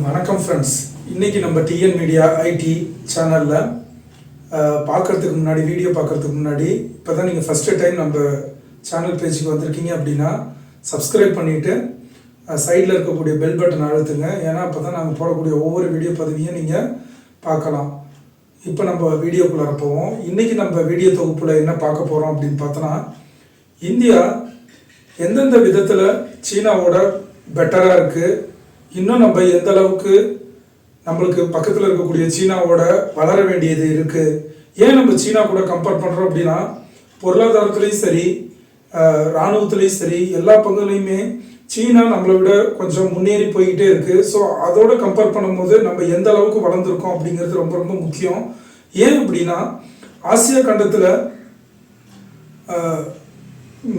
வணக்கம் ஃப்ரெண்ட்ஸ் இன்னைக்கு நம்ம டிஎன் மீடியா ஐடி சேனலில் பார்க்கறதுக்கு முன்னாடி வீடியோ பார்க்கறதுக்கு முன்னாடி இப்போ தான் நீங்கள் ஃபஸ்ட்டு டைம் நம்ம சேனல் பேஜுக்கு வந்திருக்கீங்க அப்படின்னா சப்ஸ்கிரைப் பண்ணிவிட்டு சைடில் இருக்கக்கூடிய பெல் பட்டன் அழுத்துங்க. ஏன்னா அப்போ தான் நாங்கள் போடக்கூடிய ஒவ்வொரு வீடியோ பதிவையும் நீங்கள் பார்க்கலாம். இப்போ நம்ம வீடியோக்குள்ளே போவோம் இன்றைக்கி நம்ம வீடியோ தொகுப்பில் என்ன பார்க்க போகிறோம் அப்படின்னு பார்த்தோன்னா இந்தியா எந்தெந்த விதத்தில் சீனாவோட பெட்டராக இருக்குது இன்னும் நம்ம எந்த அளவுக்கு நம்மளுக்கு பக்கத்தில் இருக்கக்கூடிய சீனாவோட வளர வேண்டியது இருக்குது ஏன் நம்ம சீனா கூட கம்பேர் பண்ணுறோம் அப்படின்னா பொருளாதாரத்துலேயும் சரி இராணுவத்துலேயும் சரி எல்லா பங்குலையுமே சீனா நம்மளை விட கொஞ்சம் முன்னேறி போய்கிட்டே இருக்குது ஸோ அதோட கம்பேர் பண்ணும்போது நம்ம எந்த அளவுக்கு வளர்ந்துருக்கோம் அப்படிங்கிறது ரொம்ப ரொம்ப முக்கியம். ஏன் அப்படின்னா ஆசியா கண்டத்தில்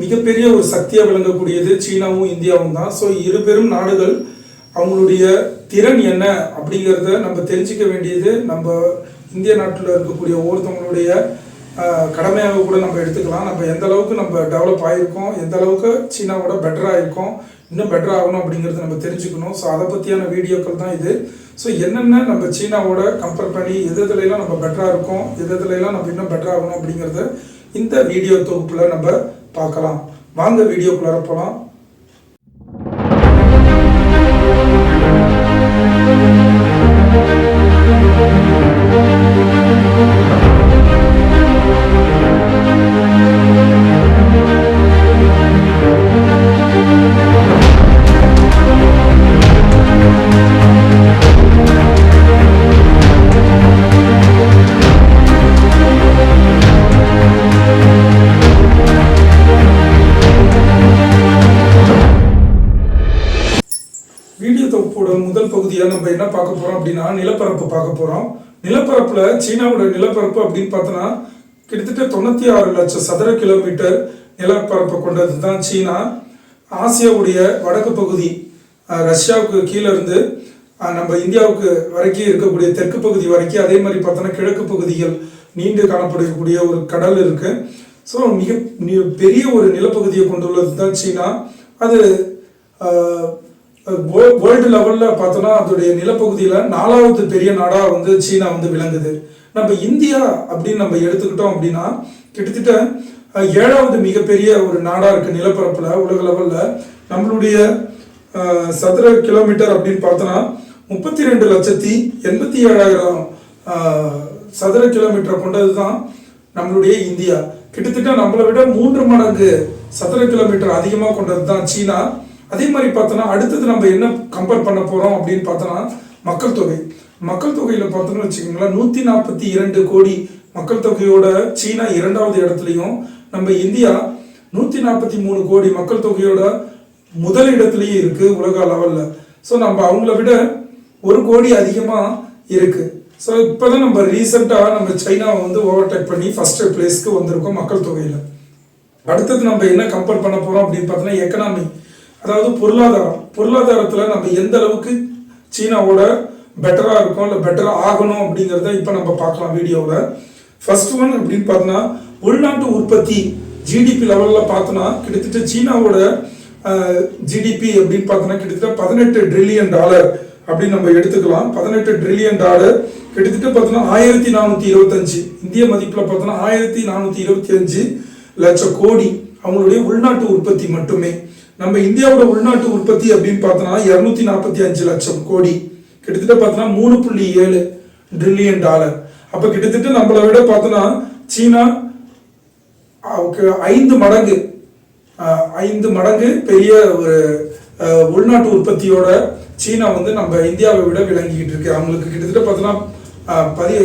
மிகப்பெரிய ஒரு சக்தியாக விளங்கக்கூடியது சீனாவும் இந்தியாவும் தான். ஸோ இரு பெரும் நாடுகள் அவங்களுடைய திறன் என்ன அப்படிங்கிறத நம்ம தெரிஞ்சுக்க வேண்டியது நம்ம இந்திய நாட்டில் இருக்கக்கூடிய ஒவ்வொருத்தவங்களுடைய கடமையாக கூட நம்ம எடுத்துக்கலாம். நம்ம எந்த அளவுக்கு நம்ம டெவலப் ஆகிருக்கோம் எந்த அளவுக்கு சீனாவோட பெட்டராக இருக்கோம் இன்னும் பெட்டர் ஆகணும் அப்படிங்கிறத நம்ம தெரிஞ்சுக்கணும். ஸோ அதை பற்றியான வீடியோக்கள் தான் இது. ஸோ என்னென்ன நம்ம சீனாவோட கம்பேர் பண்ணி எது நம்ம பெட்டராக இருக்கோம் எது நம்ம இன்னும் பெட்டர் ஆகணும் அப்படிங்கிறத இந்த வீடியோ தொகுப்பில் நம்ம பார்க்கலாம். வாங்க வீடியோக்குள்ளார போகலாம் நிலப்பரப்புல சீனாவோட நிலப்பரப்பு அப்படின்னு பார்த்தோன்னா கிட்டத்தட்ட தொண்ணூத்தி ஆறு லட்சம் சதுர கிலோமீட்டர் நிலப்பரப்பை கொண்டது தான் சீனா. ஆசியாவுடைய வடக்கு பகுதி ரஷ்யாவுக்கு கீழே இருந்து நம்ம இந்தியாவுக்கு வரைக்கும் இருக்கக்கூடிய தெற்கு பகுதி வரைக்கும் அதே மாதிரி பார்த்தோன்னா கிழக்கு பகுதிகள் நீண்டு காணப்படக்கூடிய ஒரு கடல் இருக்கு. ஸோ மிக பெரிய ஒரு நிலப்பகுதியை கொண்டுள்ளது தான் சீனா. அது வேர்ல்டு லெவலில் பார்த்தோன்னா அதோடைய நிலப்பகுதியில் நாலாவது பெரிய நாடாக வந்து சீனா வந்து விளங்குது. நம்ம இந்தியா அப்படின்னு நம்ம எடுத்துக்கிட்டோம் அப்படின்னா கிட்டத்தட்ட ஏழாவது மிகப்பெரிய ஒரு நாடாக இருக்குது நிலப்பரப்பில் உலக லெவலில் நம்மளுடைய சதுர கிலோமீட்டர் அப்படின்னு பார்த்தோன்னா முப்பத்தி ரெண்டு லட்சத்தி எண்பத்தி ஏழாயிரம் சதுர கிலோமீட்டரை கொண்டது தான் நம்மளுடைய இந்தியா. கிட்டத்தட்ட நம்மளை விட மூன்று மடங்கு சதுர கிலோமீட்டர் அதிகமாக கொண்டது தான் சீனா. அதே மாதிரி பார்த்தோன்னா அடுத்தது நம்ம என்ன கம்பேர் பண்ண போகிறோம் அப்படின்னு பார்த்தோன்னா மக்கள் தொகை. மக்கள் தொகையில பார்த்தோம்னு வச்சுக்கோங்களேன் நூத்தி நாற்பத்தி இரண்டு கோடி மக்கள் தொகையோட சீனா இரண்டாவது இடத்துலையும் நம்ம இந்தியா நூத்தி நாற்பத்தி மூணு கோடி மக்கள் தொகையோட முதல் இடத்துலையும் இருக்கு உலக அளவில். ஸோ நம்ம அவங்கள விட ஒரு கோடி அதிகமா இருக்கு. ஸோ இப்போதான் நம்ம ரீசெண்டாக நம்ம சைனாவை வந்து ஓவர்டேக் பண்ணி ஃபர்ஸ்ட் பிளேஸ்க்கு வந்திருக்கோம் மக்கள் தொகையில். அடுத்தது நம்ம என்ன கம்பேர் பண்ண போறோம் அப்படின்னு பார்த்தோன்னா எக்கனாமி அதாவது பொருளாதாரம். பொருளாதாரத்தில் நம்ம எந்த அளவுக்கு சீனாவோட பெட்டராக இருக்கும் இல்லை பெட்டராக ஆகணும் அப்படிங்கிறத இப்போ நம்ம பார்க்கலாம் வீடியோவில் ஃபர்ஸ்ட் ஒன் அப்படின்னு பார்த்தோன்னா உள்நாட்டு உற்பத்தி ஜிடிபி லெவலில் பார்த்தோன்னா கிட்டத்தட்ட சீனாவோட ஜிடிபி அப்படின்னு பார்த்தோன்னா கிட்டத்தட்ட பதினெட்டு ட்ரில்லியன் டாலர் அப்படின்னு நம்ம எடுத்துக்கலாம். பதினெட்டு ட்ரில்லியன் டாலர் கிட்டத்தட்ட பார்த்தோன்னா ஆயிரத்தி நானூற்றி இருபத்தஞ்சு. இந்திய மதிப்பில் பார்த்தோன்னா ஆயிரத்தி நானூற்றி இருபத்தி அஞ்சு லட்சம் கோடி அவங்களுடைய உள்நாட்டு உற்பத்தி மட்டுமே. நம்ம இந்தியாவோட உள்நாட்டு உற்பத்தி அப்படின்னு பார்த்தோன்னா இரநூத்தி நாற்பத்தி அஞ்சு லட்சம் கோடி. கிட்டத்தட்ட பார்த்தோன்னா மூணு புள்ளி ஏழு ட்ரில்லியன் டாலர் அப்போ கிட்டத்தட்ட நம்மளை விட பார்த்தோன்னா சீனா ஐந்து மடங்கு ஐந்து மடங்கு பெரிய ஒரு உள்நாட்டு உற்பத்தியோட சீனா வந்து நம்ம இந்தியாவை விட விளங்கிக்கிட்டு இருக்கு. அவங்களுக்கு கிட்டத்தட்ட பார்த்தோன்னா பதி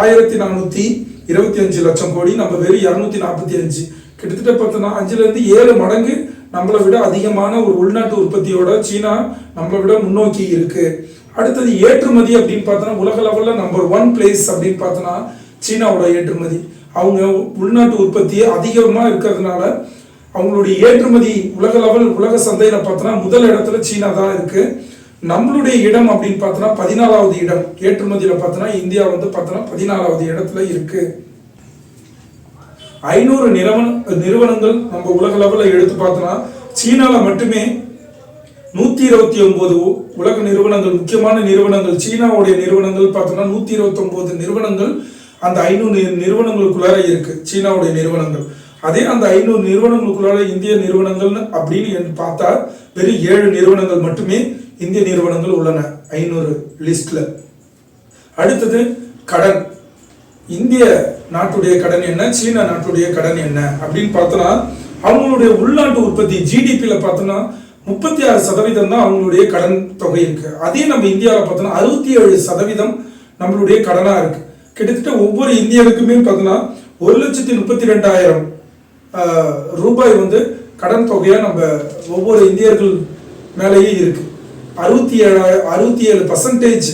ஆயிரத்தி நானூற்றி இருபத்தி அஞ்சு லட்சம் கோடி நம்ம வெறும் இரநூத்தி நாற்பத்தி அஞ்சு. கிட்டத்தட்ட பார்த்தோன்னா அஞ்சுலேருந்து ஏழு மடங்கு நம்மளை விட அதிகமான ஒரு உள்நாட்டு உற்பத்தியோட சீனா நம்மளை விட முன்னோக்கி இருக்குது அடுத்தது ஏற்றுமதி அப்படின்னு பார்த்தோன்னா உலக லெவலில் நம்பர் ஒன் பிளேஸ் அப்படின்னு பார்த்தோன்னா சீனாவோட ஏற்றுமதி. அவங்க உள்நாட்டு உற்பத்தி அதிகமாக இருக்கிறதுனால அவங்களுடைய ஏற்றுமதி உலக லெவல் உலக சந்தையில் பார்த்தோன்னா முதல் இடத்துல சீனா தான் இருக்குது நம்மளுடைய இடம் அப்படின்னு பார்த்தோன்னா பதினாலாவது இடம். ஏற்றுமதியில் பார்த்தோன்னா இந்தியா வந்து பார்த்தோன்னா பதினாலாவது இடத்துல இருக்குது ஐநூறு நிறுவன நிறுவனங்கள் நம்ம உலக லெவலில் எடுத்து பார்த்தோன்னா சீனாவில் மட்டுமே நூத்தி இருபத்தி ஒன்பது உலக நிறுவனங்கள் முக்கியமான நிறுவனங்கள் சீனாவுடைய நிறுவனங்கள் பார்த்தோம்னா நூத்தி இருபத்தி ஒன்பது நிறுவனங்கள் அந்த ஐநூறு நிறுவனங்களுக்குள்ளார இருக்கு சீனாவுடைய நிறுவனங்கள். அதே அந்த ஐநூறு நிறுவனங்களுக்குள்ளார இந்திய நிறுவனங்கள் அப்படின்னு பார்த்தா வெறும் ஏழு நிறுவனங்கள் மட்டுமே இந்திய நிறுவனங்கள் உள்ளன ஐநூறு லிஸ்ட்ல. அடுத்தது கடன். இந்திய நாட்டுடைய கடன் என்ன சீன நாட்டுடைய கடன் என்ன அப்படின்னு பார்த்தோம்னா அவங்களுடைய உள்நாட்டு உற்பத்தி ஜிடிபியில் பார்த்தோம்னா முப்பத்தி ஆறு சதவீதம் தான் அவங்களுடைய கடன் தொகை இருக்கு. அதே நம்ம இந்தியாவில் பார்த்தோம்னா அறுபத்தி ஏழு சதவீதம் நம்மளுடைய கடனா இருக்கு. கிட்டத்தட்ட ஒவ்வொரு இந்தியருக்குமே பார்த்தோம்னா ஒரு லட்சத்தி முப்பத்தி ரெண்டாயிரம் ரூபாய் வந்து கடன் தொகையா நம்ம ஒவ்வொரு இந்தியர்கள் மேலேயே இருக்கு. அறுபத்தி ஏழாயிரம் அறுபத்தி ஏழு பர்சன்டேஜ்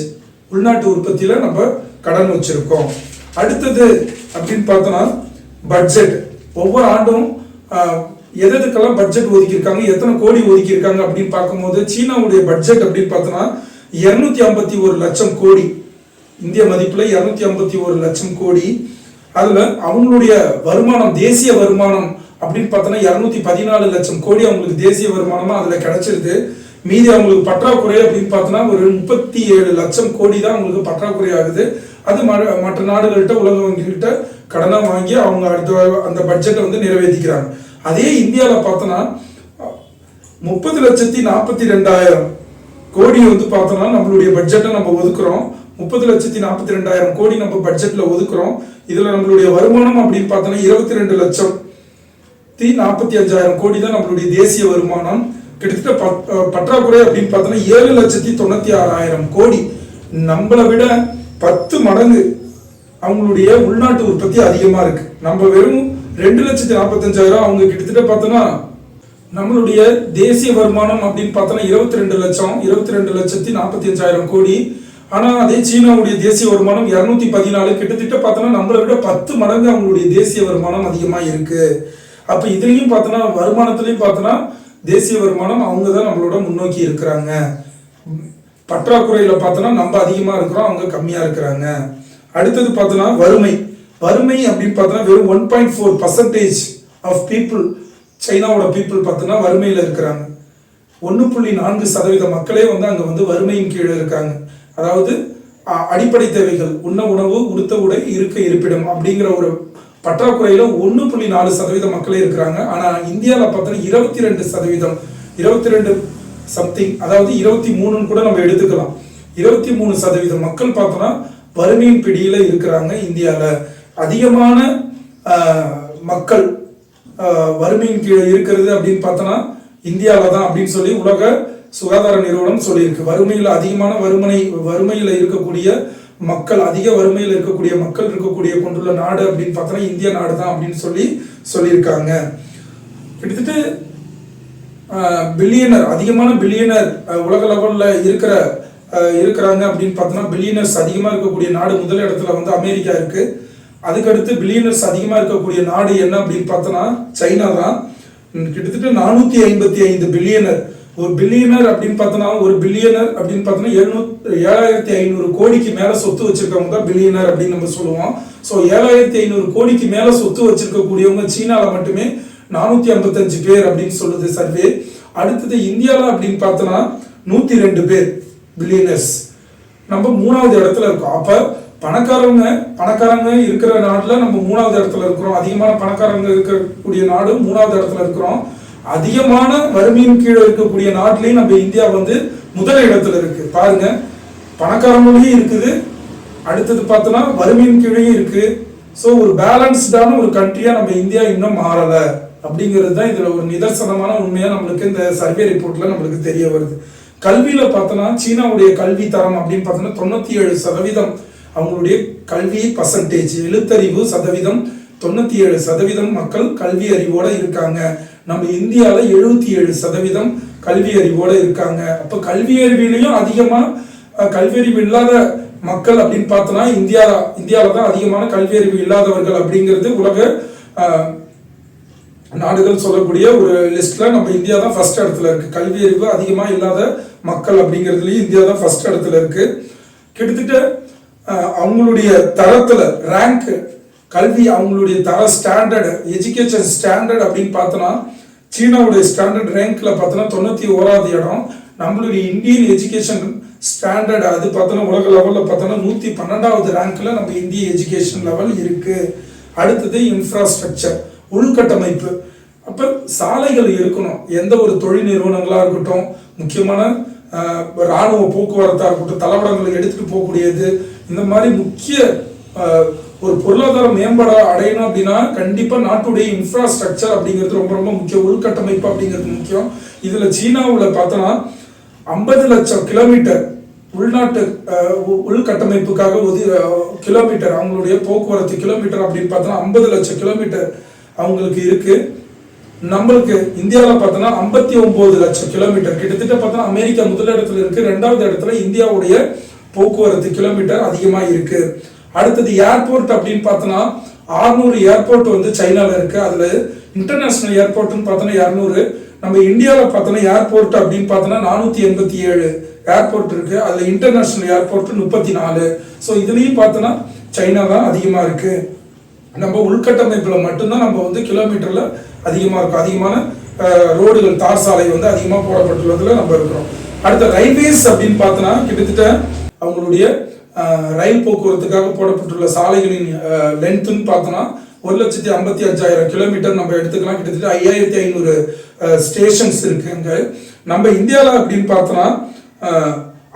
உள்நாட்டு உற்பத்தியில நம்ம கடன் வச்சிருக்கோம். அடுத்தது அப்படின்னு பார்த்தோம்னா பட்ஜெட் ஒவ்வொரு ஆண்டும் எது எதுக்கெல்லாம் பட்ஜெட் ஒதுக்கியிருக்காங்க? எத்தனை கோடி ஒதுக்கியிருக்காங்க அப்படின்னு பார்க்கும்போது சீனாவுடைய பட்ஜெட் அப்படின்னு பார்த்தோன்னா இரநூத்தி ஐம்பத்தி ஒரு லட்சம் கோடி. இந்திய மதிப்பில் இரநூத்தி ஐம்பத்தி ஒரு லட்சம் கோடி. அதில் அவங்களுடைய வருமானம் தேசிய வருமானம் அப்படின்னு பார்த்தோன்னா இரநூத்தி பதினாலு லட்சம் கோடி அவங்களுக்கு தேசிய வருமானமாக அதில் கிடைச்சிருது. மீதி அவங்களுக்கு பற்றாக்குறை அப்படின்னு பார்த்தோன்னா ஒரு முப்பத்தி ஏழு லட்சம் கோடி தான் அவங்களுக்கு பற்றாக்குறை ஆகுது. அது ம- மற்ற நாடுகள்கிட்ட உலக வங்கிகிட்ட கடனை வாங்கி அவங்க அடுத்த அந்த பட்ஜெட்டை வந்து நிறைவேற்றிக்கிறாங்க அதே இந்தியாவில் பார்த்தோன்னா முப்பது லட்சத்தி நாற்பத்தி ரெண்டாயிரம் கோடி வந்து பார்த்தோன்னா நம்மளுடைய பட்ஜெட்டை நம்ம ஒதுக்குறோம். முப்பது லட்சத்தி நாற்பத்தி ரெண்டாயிரம் கோடி நம்ம பட்ஜெட்ல ஒதுக்குறோம். இதுல நம்மளுடைய வருமானம் அப்படின்னு பார்த்தோன்னா இருபத்தி ரெண்டு லட்சம். தி நாற்பத்தி அஞ்சாயிரம் கோடி தான் நம்மளுடைய தேசிய வருமானம். கிட்டத்தட்ட பற்றாக்குறை அப்படின்னு பார்த்தோன்னா ஏழு லட்சத்தி தொண்ணூத்தி ஆறாயிரம் கோடி. நம்மளை விட பத்து மடங்கு அவங்களுடைய உள்நாட்டு உற்பத்தி அதிகமா இருக்கு. நம்ம வெறும் ரெண்டு லட்சத்தி நாற்பத்தஞ்சாயிரம் அவங்க கிட்டத்தட்ட பார்த்தோம்னா நம்மளுடைய தேசிய வருமானம் அப்படின்னு பார்த்தோம்னா இருபத்தி ரெண்டு லட்சம் இருபத்தி ரெண்டு லட்சத்தி நாற்பத்தி அஞ்சாயிரம் கோடி. ஆனால் அதே சீனாவுடைய தேசிய வருமானம் இரநூத்தி பதினாலு. கிட்டத்தட்ட பார்த்தோம்னா நம்மளை விட பத்து மடங்கு அவங்களுடைய தேசிய வருமானம் அதிகமாக இருக்கு. அப்போ இதுலேயும் பார்த்தோன்னா வருமானத்துலேயும் பார்த்தோன்னா தேசிய வருமானம் அவங்க தான் நம்மளோட முன்னோக்கி இருக்கிறாங்க. பற்றாக்குறையில் பார்த்தோன்னா நம்ம அதிகமாக இருக்கிறோம் அவங்க கம்மியாக இருக்கிறாங்க. அடுத்தது பார்த்தோன்னா வறுமை. வறுமை அப்படின்னு பார்த்தோன்னா வெறும் one point four percentage of people சைனாவோட பீப்புள் பார்த்தோன்னா வறுமையில் இருக்கிறாங்க. ஒன்று புள்ளி நான்கு சதவீத மக்களே வந்து அங்கே வந்து வறுமையின் கீழே இருக்காங்க. அதாவது அடிப்படை தேவைகள் உண்ண உணவு உடுத்த உடை இருக்க இருப்பிடம் அப்படிங்கிற ஒரு பற்றாக்குறையில் ஒன்று புள்ளி நாலு சதவீத மக்களே இருக்கிறாங்க. ஆனால் இந்தியாவில் பார்த்தோன்னா இருபத்தி ரெண்டு சதவீதம் இருபத்தி ரெண்டு சம்திங் அதாவது இருபத்தி மூணுன்னு கூட நம்ம எடுத்துக்கலாம். இருபத்தி மூணு சதவீதம் மக்கள் பார்த்தோன்னா வறுமையின் பிடியில் இருக்கிறாங்க இந்தியாவில் அதிகமான மக்கள் வறுமையின் கீழே இருக்கிறது அப்படின்னு பார்த்தோன்னா இந்தியாவில் தான் அப்படின்னு சொல்லி உலக சுகாதார நிறுவனம் சொல்லியிருக்கு. வறுமையில் அதிகமான வறுமனை வறுமையில் இருக்கக்கூடிய மக்கள் அதிக வறுமையில் இருக்கக்கூடிய மக்கள் இருக்கக்கூடிய கொண்டுள்ள நாடு அப்படின்னு பார்த்தோன்னா இந்திய நாடு தான் அப்படின்னு சொல்லி சொல்லியிருக்காங்க. கிட்டத்தட்ட பில்லியனர் அதிகமான பில்லியனர் உலக லெவலில் இருக்கிற இருக்கிறாங்க அப்படின்னு பார்த்தோன்னா பில்லியனர்ஸ் அதிகமாக இருக்கக்கூடிய நாடு முதல் இடத்துல வந்து அமெரிக்கா இருக்குது அதுக்கடுத்து பில்லியனர்ஸ் அதிகமாக இருக்கக்கூடிய நாடு என்ன அப்படின்னு பார்த்தோன்னா சைனா தான். கிட்டத்தட்ட நானூற்றி ஐம்பத்தி ஐந்து பில்லியனர் ஒரு பில்லியனர் அப்படின்னு பார்த்தோன்னா ஒரு பில்லியனர் அப்படின்னு பார்த்தோன்னா எழுநூத்தி ஏழாயிரத்தி ஐநூறு கோடிக்கு மேலே சொத்து வச்சிருக்கவங்க தான் பில்லியனர் அப்படின்னு நம்ம சொல்லுவோம். ஸோ ஏழாயிரத்தி ஐநூறு கோடிக்கு மேலே சொத்து வச்சிருக்கக்கூடியவங்க சீனாவில் மட்டுமே நானூற்றி ஐம்பத்தஞ்சு பேர் அப்படின்னு சொல்லுது சர்வே. அடுத்தது இந்தியாவில் அப்படின்னு பார்த்தோன்னா நூற்றி ரெண்டு பேர் பில்லியனர்ஸ் நம்ம மூணாவது இடத்துல இருக்கோம். அப்போ பணக்காரங்க பணக்காரங்க இருக்கிற நாட்டில் நம்ம மூணாவது இடத்துல இருக்கிறோம். அதிகமான பணக்காரங்க இருக்கக்கூடிய நாடு மூணாவது இடத்துல இருக்கிறோம். அதிகமான வறுமையின் கீழே இருக்கக்கூடிய நாட்டிலையும் நம்ம இந்தியா வந்து முதல் இடத்துல இருக்கு. பாருங்க பணக்காரங்களையும் இருக்குது. அடுத்தது பார்த்தோன்னா வறுமையின் கீழேயும் இருக்கு. ஸோ ஒரு பேலன்ஸ்டான ஒரு கண்ட்ரியா நம்ம இந்தியா இன்னும் மாறலை. அப்படிங்கிறது தான் இதுல ஒரு நிதர்சனமான உண்மையா நம்மளுக்கு இந்த சர்வே ரிப்போர்ட்ல நம்மளுக்கு தெரிய வருது. கல்வியில பார்த்தோன்னா சீனாவுடைய கல்வி தரம் அப்படின்னு பார்த்தோன்னா தொண்ணூத்தி ஏழு சதவீதம் அவங்களுடைய கல்வி பர்சன்டேஜ் எழுத்தறிவு சதவீதம் தொண்ணூற்றி ஏழு சதவீதம் மக்கள் கல்வி அறிவோடு இருக்காங்க. நம்ம இந்தியாவில் எழுபத்தி ஏழு சதவீதம் கல்வி அறிவோடு இருக்காங்க. அப்போ கல்வி அறிவிலையும் அதிகமாக கல்வி அறிவு இல்லாத மக்கள் அப்படின்னு பார்த்தோன்னா இந்தியா இந்தியாவில் தான் அதிகமான கல்வி அறிவு இல்லாதவர்கள் அப்படிங்கிறது உலக நாடுகள் சொல்லக்கூடிய ஒரு லிஸ்ட்ல நம்ம இந்தியா தான் ஃபர்ஸ்ட் இடத்துல இருக்கு. கல்வி அறிவு அதிகமாக இல்லாத மக்கள் அப்படிங்கிறதுலயும் இந்தியா தான் ஃபர்ஸ்ட் இடத்துல இருக்கு. கிட்டத்தட்ட அவங்களுடைய தரத்துல ரேங்க் கல்வி அவங்களுடைய தர ஸ்டாண்டர்ட் எஜுகேஷன் ஸ்டாண்டர்ட் அப்படின்னு பார்த்தோன்னா சீனாவுடைய ஸ்டாண்டர்ட் ரேங்க்ல பார்த்தோன்னா தொண்ணூத்தி ஓராவது இடம். நம்மளுடைய இந்தியன் எஜுகேஷன் ஸ்டாண்டர்ட் அது பார்த்தோன்னா உலக லெவலில் பார்த்தோன்னா நூற்றி பன்னெண்டாவது ரேங்க்ல நம்ம இந்திய எஜுகேஷன் லெவல் இருக்கு. அடுத்தது இன்ஃப்ராஸ்ட்ரக்சர் உள்கட்டமைப்பு. அப்போ சாலைகள் இருக்கணும். எந்த ஒரு தொழில் நிறுவனங்களாக இருக்கட்டும் முக்கியமான இராணுவ ராணுவ போக்குவரத்தாக இருக்கட்டும் தளவடங்களை எடுத்துகிட்டு போகக்கூடியது இந்த மாதிரி முக்கிய ஒரு பொருளாதார மேம்பட அடையணும் அப்படின்னா கண்டிப்பாக நாட்டுடைய இன்ஃப்ராஸ்ட்ரக்சர் அப்படிங்கிறது ரொம்ப ரொம்ப முக்கியம். உள்கட்டமைப்பு அப்படிங்கிறது முக்கியம். இதில் சீனாவில் பார்த்தோன்னா ஐம்பது லட்சம் கிலோமீட்டர் உள்நாட்டு உ- உள்கட்டமைப்புக்காக ஒது கிலோமீட்டர் அவங்களுடைய போக்குவரத்து கிலோமீட்டர் அப்படின்னு பார்த்தோன்னா ஐம்பது லட்சம் கிலோமீட்டர் அவங்களுக்கு இருக்கு. நம்மளுக்கு இந்தியாவில் பார்த்தோன்னா ஐம்பத்தி ஒன்பது லட்சம் கிலோமீட்டர். கிட்டத்தட்ட பார்த்தோன்னா அமெரிக்கா முதலிடத்துல இருக்கு. ரெண்டாவது இடத்துல இந்தியாவுடைய போக்குவரத்து கிலோமீட்டர் அதிகமாக இருக்கு. அடுத்தது ஏர்போர்ட் அப்படின்னு பார்த்தோன்னா 600 ஏர்போர்ட் வந்து சைனால இருக்கு. அதுல இன்டர்நேஷனல் ஏர்போர்ட்னு பார்த்தோன்னா இரநூறு. நம்ம இந்தியாவில் பார்த்தோன்னா ஏர்போர்ட் அப்படின்னு பார்த்தோன்னா நானூற்றி எண்பத்தி ஏழு ஏர்போர்ட் இருக்கு. அதில் இன்டர்நேஷனல் ஏர்போர்ட் முப்பத்தி நாலு. ஸோ இதுலேயும் பார்த்தோன்னா சைனா தான் அதிகமாக இருக்கு. நம்ம உள்கட்டமைப்பில் மட்டும்தான் நம்ம வந்து கிலோமீட்டரில் அதிகமாக இருக்கும். அதிகமான ரோடுகள் தார் சாலை வந்து அதிகமாக போடப்பட்டுள்ளதில் நம்ம இருக்கிறோம். அடுத்த ரயில்வேஸ் அப்படின்னு பார்த்தோன்னா கிட்டத்தட்ட அவங்களுடைய ரயில் போக்குவரத்துக்காக போடப்பட்டுள்ள சாலைகளின் லென்த்துன்னு பார்த்தோன்னா ஒரு லட்சத்தி ஐம்பத்தி அஞ்சாயிரம் கிலோமீட்டர் நம்ம எடுத்துக்கலாம். கிட்டத்தட்ட ஐயாயிரத்தி ஐநூறு ஸ்டேஷன்ஸ் இருக்குங்க நம்ம இந்தியாவில் அப்படின்னு பார்த்தோன்னா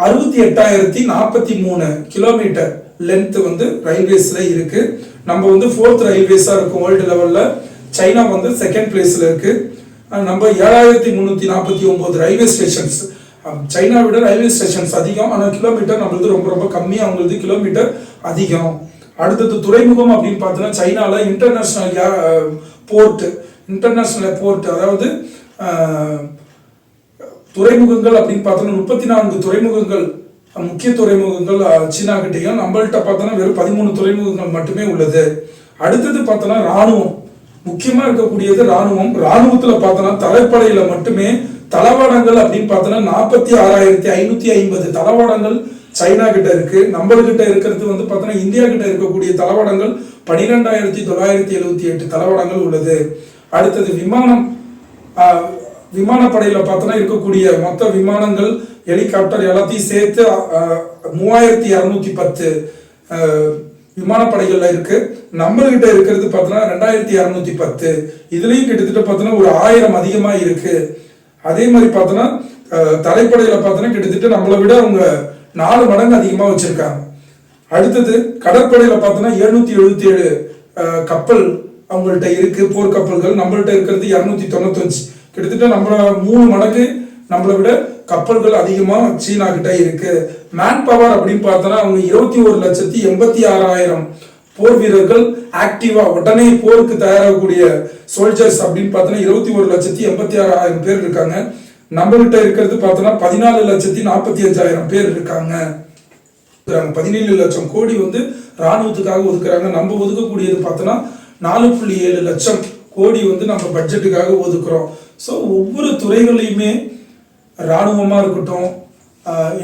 அறுபத்தி எட்டாயிரத்தி நாற்பத்தி மூணு கிலோமீட்டர் லென்த் வந்து ரயில்வேஸில் இருக்கு. நம்ம வந்து ஃபோர்த் ரயில்வேஸாக இருக்கும் வேர்ல்டு லெவலில் சைனா வந்து செகண்ட் பிளேஸில் இருக்கு. நம்ம ஏழாயிரத்தி முந்நூற்றி நாற்பத்தி ஒம்பது ரயில்வே ஸ்டேஷன்ஸ் சைனா விட ரயில்வே ஸ்டேஷன்ஸ் அதிகம். ஆனால் கிலோமீட்டர் நம்மளது ரொம்ப ரொம்ப கம்மி அவங்களது கிலோமீட்டர் அதிகம். அடுத்தது துறைமுகம் அப்படின்னு பார்த்தோன்னா சைனாவில் இன்டர்நேஷ்னல் போர்ட்டு இன்டர்நேஷ்னல் போர்ட் அதாவது துறைமுகங்கள் அப்படின்னு பார்த்தோன்னா முப்பத்தி நான்கு துறைமுகங்கள் முக்கிய துறைமுகங்கள் சீனா கிட்டேயும் நம்மள்கிட்ட பார்த்தோன்னா வெறும் பதிமூணு துறைமுகங்கள் மட்டுமே உள்ளது. அடுத்தது பார்த்தோன்னா ராணுவம் முக்கியமாக இருக்கக்கூடியது ராணுவம் இராணுவத்தில் பார்த்தோன்னா தலைப்படையில் மட்டுமே தளவாடங்கள் அப்படின்னு பார்த்தோன்னா நாற்பத்தி ஆறாயிரத்தி ஐநூத்தி ஐம்பது தளவாடங்கள் சைனா கிட்ட இருக்கு. நம்மள்கிட்ட இருக்கிறது வந்து பார்த்தோன்னா இந்தியா கிட்ட இருக்கக்கூடிய தளவாடங்கள் பனிரெண்டாயிரத்தி தொள்ளாயிரத்தி எழுபத்தி எட்டு தளவாடங்கள் உள்ளது. அடுத்தது விமானம் விமானப்படையில் விமானப்படையில பார்த்தோன்னா இருக்கக்கூடிய மொத்த விமானங்கள் ஹெலிகாப்டர் எல்லாத்தையும் சேர்த்து மூவாயிரத்தி இரநூத்தி பத்து விமானப்படைகள்ல இருக்கு. நம்மள்கிட்ட இருக்கிறது பார்த்தோன்னா ரெண்டாயிரத்தி இரநூத்தி பத்து. இதுலயும் கிட்டத்தட்ட பார்த்தோன்னா ஒரு ஆயிரம் அதிகமா இருக்கு. அதே மாதிரி பார்த்தோன்னா தலைப்படையில் பார்த்தோன்னா கிட்டத்தட்ட நம்மளை விட அவங்க நாலு மடங்கு அதிகமாக வச்சிருக்காங்க. அடுத்தது கடற்படையில் பார்த்தோன்னா எழுநூற்றி எழுபத்தி ஏழு கப்பல் அவங்கள்ட்ட இருக்கு போர்க்கப்பல்கள் நம்மள்கிட்ட நம்மள்ட்ட இருக்கிறது இரநூத்தி தொண்ணூத்தஞ்சு. கிட்டத்தட்ட நம்மள மூணு மடங்கு நம்மளை விட கப்பல்கள் அதிகமாக சீனா கிட்ட இருக்கு. மேன் பவர் அப்படின்னு பார்த்தோன்னா அவங்க இருபத்தி ஒரு லட்சத்தி எண்பத்தி ஆறாயிரம் போர் வீரர்கள் ஆக்டிவா உடனே போருக்கு தயாராகக்கூடிய சோல்ஜர்ஸ் அப்படின்னு பார்த்தோன்னா இருபத்தி ஒரு லட்சத்தி எண்பத்தி ஆறாயிரம் பேர் இருக்காங்க. நம்மகிட்ட இருக்கிறது பார்த்தோன்னா பதினாலு லட்சத்தி நாற்பத்தி அஞ்சாயிரம் பேர் இருக்காங்க. பதினேழு லட்சம் கோடி வந்து ராணுவத்துக்காக ஒதுக்குறாங்க. நம்ம ஒதுக்கக்கூடியது பார்த்தோன்னா நாலு புள்ளி ஏழு லட்சம் கோடி வந்து நம்ம பட்ஜெட்டுக்காக ஒதுக்குறோம். ஸோ ஒவ்வொரு துறைகளையுமே ராணுவமாக இருக்கட்டும்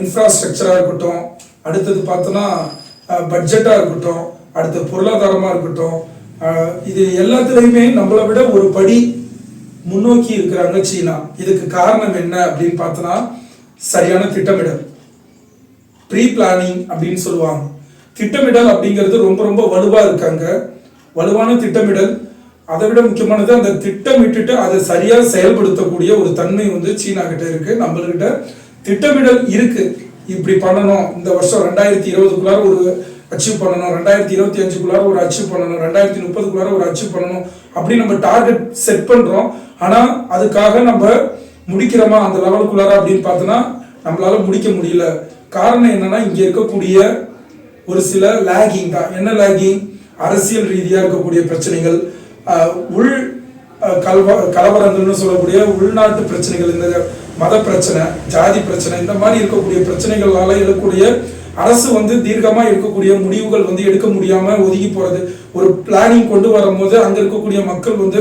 இன்ஃப்ராஸ்ட்ரக்சராக இருக்கட்டும் அடுத்தது பார்த்தோன்னா பட்ஜெட்டாக இருக்கட்டும் அடுத்து பொருளாதாரமாக இருக்கட்டும் இது எல்லாத்துலேயுமே நம்மளை விட ஒரு படி முன்னோக்கி இருக்கிறாங்க சீனா இதுக்கு காரணம் என்ன அப்படின்னு பார்த்தோன்னா சரியான திட்டமிடல். ப்ரீ பிளானிங் அப்படின்னு சொல்லுவாங்க. திட்டமிடல் அப்படிங்கிறது ரொம்ப ரொம்ப வலுவாக இருக்காங்க. வலுவான திட்டமிடல் அதை விட முக்கியமானது அந்த திட்டமிட்டுட்டு அதை சரியாக செயல்படுத்தக்கூடிய ஒரு தன்மை வந்து சீனா கிட்ட இருக்கு. நம்மள்கிட்ட திட்டமிடல் இருக்கு. இப்படி பண்ணணும். இந்த வருஷம் ரெண்டாயிரத்தி இருபதுக்குள்ளார ஒரு அச்சீவ் பண்ணணும். ரெண்டாயிரத்தி இருபத்தி அஞ்சுக்குள்ளார ஒரு அச்சீவ் பண்ணணும். ரெண்டாயிரத்தி முப்பதுக்குள்ளார ஒரு அச்சீவ் பண்ணணும். அப்படி நம்ம டார்கெட் செட் பண்றோம். ஆனா அதுக்காக நம்ம முடிக்கிறோமா அந்த லெவலுக்குள்ளார அப்படின்னு பார்த்தோன்னா நம்மளால முடிக்க முடியல. காரணம் என்னன்னா இங்க இருக்கக்கூடிய ஒரு சில லேகிங் தான். என்ன லேகிங் அரசியல் ரீதியா இருக்கக்கூடிய பிரச்சனைகள் உள் கலவ கலவரங்கள்னு சொல்லக்கூடிய உள்நாட்டு பிரச்சனைகள் இந்த மத பிரச்சனை ஜாதி பிரச்சனை இந்த மாதிரி இருக்கக்கூடிய பிரச்சனைகளால் எழக்கூடிய அரசு வந்து தீர்க்கமா இருக்கக்கூடிய முடிவுகள் வந்து எடுக்க முடியாம ஒதுங்கி போறது. ஒரு பிளானிங் கொண்டு வரும்போது அங்க இருக்கக்கூடிய மக்கள் வந்து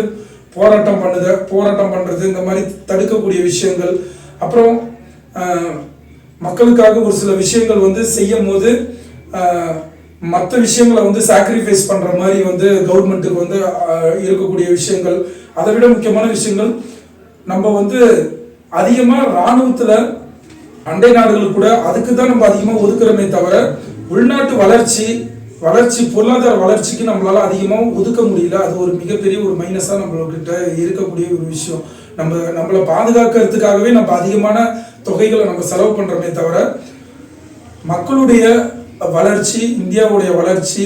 போராட்டம் பண்ணுது போராட்டம் பண்றது இந்த மாதிரி தடுக்கக்கூடிய விஷயங்கள். அப்புறம் மக்களுக்காக ஒரு சில விஷயங்கள் வந்து செய்யும் போது மற்ற விஷயங்களை வந்து சாக்ரிஃபைஸ் பண்ற மாதிரி வந்து கவர்மெண்ட்டுக்கு வந்து இருக்கக்கூடிய விஷயங்கள். அதை விட முக்கியமான விஷயங்கள் நம்ம வந்து அதிகமாக இராணுவத்தில் அண்டை நாடுகள் கூட அதுக்கு தான் நம்ம அதிகமாக ஒதுக்குறோமே தவிர உள்நாட்டு வளர்ச்சி வளர்ச்சி பொருளாதார வளர்ச்சிக்கு நம்மளால அதிகமாக ஒதுக்க முடியல. அது ஒரு மிகப்பெரிய ஒரு மைனஸாக நம்மள்கிட்ட இருக்கக்கூடிய ஒரு விஷயம். நம்ம நம்மளை பாதுகாக்கிறதுக்காகவே நம்ம அதிகமான தொகைகளை நம்ம செலவு பண்ணுறோமே தவிர மக்களுடைய வளர்ச்சி இந்தியாவுடைய வளர்ச்சி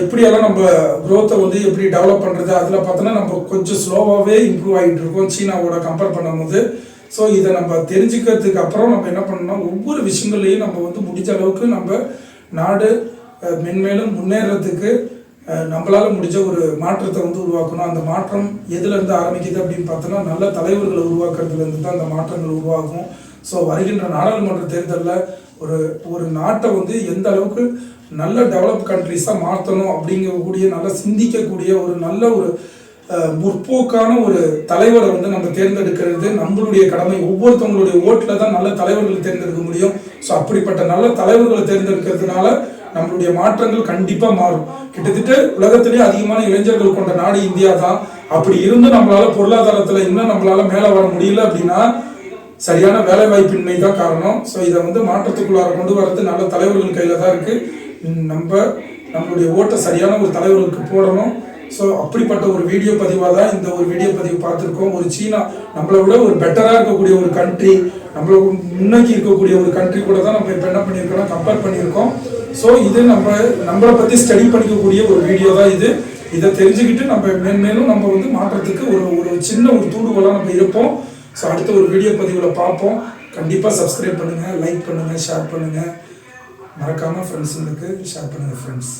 எப்படியெல்லாம் நம்ம குரோத்தை வந்து எப்படி டெவலப் பண்ணுறது அதில் பார்த்தோன்னா நம்ம கொஞ்சம் ஸ்லோவாகவே இம்ப்ரூவ் ஆகிட்டு இருக்கோம். சீனாவோட கம்பேர் பண்ணும்போது ஸோ இதை நம்ம தெரிஞ்சுக்கிறதுக்கு அப்புறம் நம்ம என்ன பண்ணணும் ஒவ்வொரு விஷயங்கள்லையும் நம்ம வந்து முடிஞ்ச அளவுக்கு நம்ம நாடு மென்மேலும் முன்னேறதுக்கு நம்மளால் முடிஞ்ச ஒரு மாற்றத்தை வந்து உருவாக்கணும். அந்த மாற்றம் எதுலேருந்து ஆரம்பிக்குது அப்படின்னு பார்த்தோன்னா நல்ல தலைவர்களை உருவாக்குறதுலேருந்து தான் அந்த மாற்றங்கள் உருவாகும். ஸோ வருகின்ற நாடாளுமன்ற தேர்தலில் ஒரு ஒரு நாட்டை வந்து எந்த அளவுக்கு நல்ல டெவலப் கண்ட்ரிஸாக மாற்றணும் அப்படிங்கக்கூடிய நல்லா சிந்திக்கக்கூடிய ஒரு நல்ல ஒரு முற்போக்கான ஒரு தலைவரை வந்து நம்ம தேர்ந்தெடுக்கிறது நம்மளுடைய கடமை ஒவ்வொருத்தவங்களுடைய ஓட்டில் தான் நல்ல தலைவர்களை தேர்ந்தெடுக்க முடியும். ஸோ அப்படிப்பட்ட நல்ல தலைவர்களை தேர்ந்தெடுக்கிறதுனால நம்மளுடைய மாற்றங்கள் கண்டிப்பாக மாறும். கிட்டத்தட்ட உலகத்திலேயே அதிகமான இளைஞர்கள் கொண்ட நாடு இந்தியா தான். அப்படி இருந்து நம்மளால பொருளாதாரத்தில் இன்னும் நம்மளால மேலே வர முடியல அப்படின்னா சரியான வேலை வாய்ப்பின்மை தான் காரணம். ஸோ இதை வந்து மாற்றத்துக்குள்ளார கொண்டு வர்றது நல்ல தலைவர்கள் கையில் தான் இருக்குது நம்ம நம்மளுடைய ஓட்டை சரியான ஒரு தலைவர்களுக்கு போடணும். ஸோ அப்படிப்பட்ட ஒரு வீடியோ பதிவாக தான் இந்த ஒரு வீடியோ பதிவு பார்த்துருக்கோம். ஒரு சீனா நம்மளை விட ஒரு பெட்டராக இருக்கக்கூடிய ஒரு கண்ட்ரி நம்மள முன்னோக்கி இருக்கக்கூடிய ஒரு கண்ட்ரி கூட தான் நம்ம இப்போ என்ன பண்ணியிருக்கோம் கம்பேர் பண்ணியிருக்கோம். ஸோ இது நம்ம நம்மளை பற்றி ஸ்டடி பண்ணிக்கக்கூடிய ஒரு வீடியோ தான் இது. இதை தெரிஞ்சுக்கிட்டு நம்ம மேன்மேலும் நம்ம வந்து மாற்றத்துக்கு ஒரு ஒரு சின்ன ஒரு தூண்டுகோலாக நம்ம இருப்போம். ஸோ அடுத்த ஒரு வீடியோ பதிவில் பார்ப்போம். கண்டிப்பாக சப்ஸ்கிரைப் பண்ணுங்கள் லைக் பண்ணுங்கள் ஷேர் பண்ணுங்கள் மறக்காமல் ஃப்ரெண்ட்ஸுங்களுக்கு ஷேர் பண்ணுங்கள் ஃப்ரெண்ட்ஸ்